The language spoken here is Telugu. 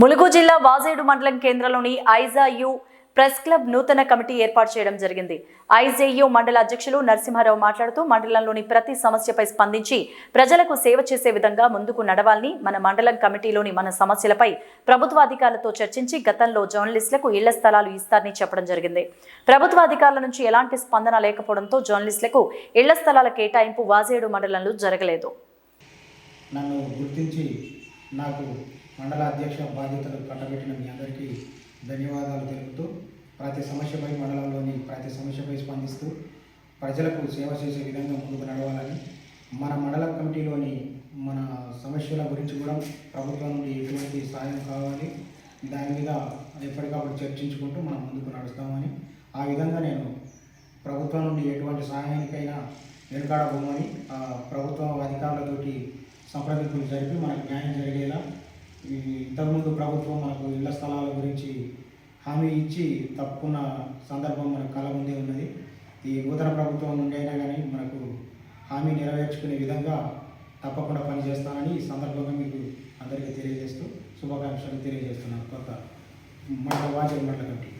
ములుగు జిల్లా వాజేడు మండలం కేంద్రంలోని ఐజాయు ప్రెస్ క్లబ్ నూతన కమిటీ ఏర్పాటు చేయడం జరిగింది. ఐజేయు మండల అధ్యక్షులు నరసింహారావు మాట్లాడుతూ మండలంలోని ప్రతి సమస్యపై స్పందించి ప్రజలకు సేవ చేసే విధంగా ముందుకు నడవాలని మన మండలం కమిటీలోని మన సమస్యలపై ప్రభుత్వ అధికారులతో చర్చించి గతంలో జర్నలిస్టులకు ఇళ్ళ స్థలాలు ఇస్తారని చెప్పడం జరిగింది. ప్రభుత్వ అధికారుల నుంచి ఎలాంటి స్పందన లేకపోవడంతో జర్నలిస్టులకు ఇళ్ళ స్థలాల కేటాయింపు వాజేడు మండలంలో జరగలేదు. నన్ను గుర్తించి నాకు మండల అధ్యక్ష బాధ్యతలు కట్టబెట్టిన మీ అందరికీ ధన్యవాదాలు తెలుపుతూ ప్రతి సమస్యపై మండలంలోని ప్రతి సమస్యపై స్పందిస్తూ ప్రజలకు సేవ చేసే విధంగా ముందుకు నడవాలని మన మండల కమిటీలోని మన సమస్యల గురించి కూడా ప్రభుత్వం నుండి ఎటువంటి సాయం కావాలి దాని మీద ఎప్పటికప్పుడు చర్చించుకుంటూ మనం ముందుకు నడుస్తామని ఆ విధంగా నేను ప్రభుత్వం నుండి ఎటువంటి సహాయానికైనా వెనుకాడబోమని ఆ ప్రభుత్వం అధికారులతోటి సంప్రదింపులు జరిపి మనకు న్యాయం జరిగేలా ఈ ఇంతకుముందు ప్రభుత్వం మనకు ఇళ్ళ స్థలాల గురించి హామీ ఇచ్చి తప్పుకున్న సందర్భం మనకు కళ ముందే ఉన్నది. ఈ నూతన ప్రభుత్వం నుండి అయినా కానీ మనకు హామీ నెరవేర్చుకునే విధంగా తప్పకుండా పనిచేస్తానని ఈ సందర్భంగా మీకు అందరికీ తెలియజేస్తూ శుభాకాంక్షలు తెలియజేస్తున్నాను. కొత్త మండల వాజీ మండల కమిటీ.